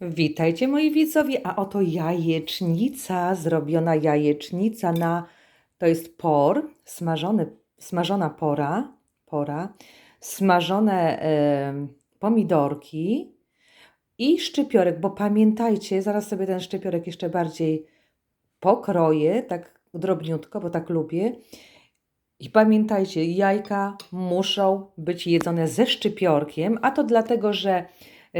Witajcie moi widzowie, a oto jajecznica, zrobiona jajecznica na, to jest por, smażony, smażona pora, pora, smażone em, pomidorki i szczypiorek, bo pamiętajcie, zaraz sobie ten szczypiorek jeszcze bardziej pokroję, tak drobniutko, bo tak lubię. I pamiętajcie, jajka muszą być jedzone ze szczypiorkiem, a to dlatego, że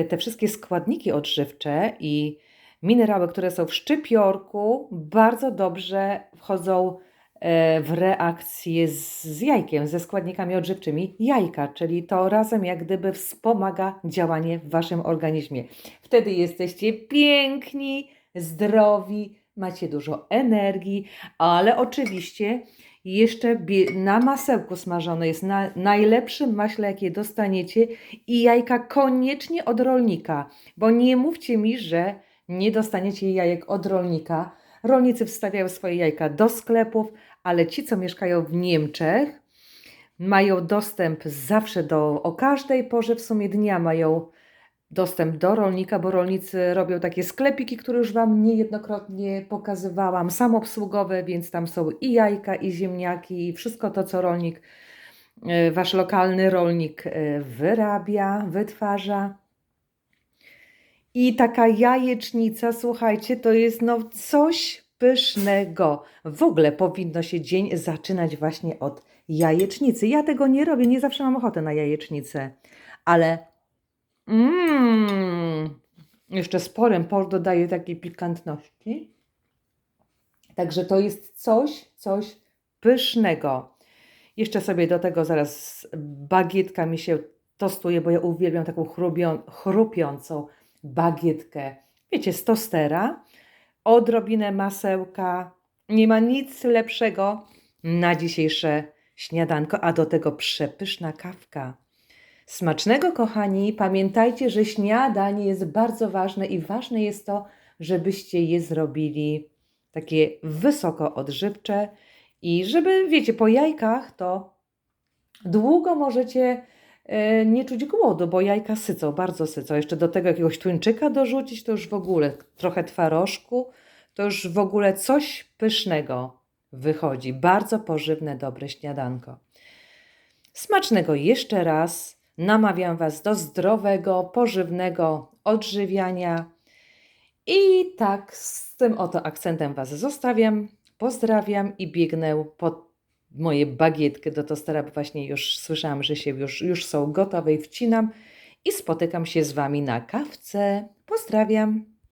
te wszystkie składniki odżywcze i minerały, które są w szczypiorku, bardzo dobrze wchodzą e, w reakcję z, z jajkiem, ze składnikami odżywczymi jajka, czyli to razem jak gdyby wspomaga działanie w waszym organizmie. Wtedy jesteście piękni, zdrowi, macie dużo energii, ale oczywiście jeszcze na masełku smażone jest na najlepszym maśle, jakie dostaniecie i jajka koniecznie od rolnika, bo nie mówcie mi, że nie dostaniecie jajek od rolnika. Rolnicy wstawiają swoje jajka do sklepów, ale ci, co mieszkają w Niemczech, mają dostęp zawsze do, o każdej porze w sumie dnia mają dostęp do rolnika, bo rolnicy robią takie sklepiki, które już Wam niejednokrotnie pokazywałam, samoobsługowe, więc tam są i jajka, i ziemniaki, i wszystko to, co rolnik, e, Wasz lokalny rolnik e, wyrabia, wytwarza. I taka jajecznica, słuchajcie, to jest no coś pysznego. W ogóle powinno się dzień zaczynać właśnie od jajecznicy. Ja tego nie robię, nie zawsze mam ochotę na jajecznicę, ale Mmm, jeszcze sporym por dodaje takiej pikantności. Także to jest coś, coś pysznego. Jeszcze sobie do tego zaraz bagietka mi się tostuje, bo ja uwielbiam taką chrubią, chrupiącą bagietkę. Wiecie, z tostera, odrobinę masełka. Nie ma nic lepszego na dzisiejsze śniadanko, a do tego przepyszna kawka. Smacznego, kochani. Pamiętajcie, że śniadanie jest bardzo ważne i ważne jest to, żebyście je zrobili takie wysoko odżywcze i żeby, wiecie, po jajkach to długo możecie e, nie czuć głodu, bo jajka sycą, bardzo sycą. Jeszcze do tego jakiegoś tuńczyka dorzucić, to już w ogóle trochę twarożku, to już w ogóle coś pysznego wychodzi. Bardzo pożywne, dobre śniadanko. Smacznego jeszcze raz. Namawiam Was do zdrowego, pożywnego odżywiania. I tak z tym oto akcentem Was zostawiam. Pozdrawiam i biegnę po moje bagietki do tostera, bo właśnie już słyszałam, że się już, już są gotowe i wcinam. I spotykam się z Wami na kawce. Pozdrawiam.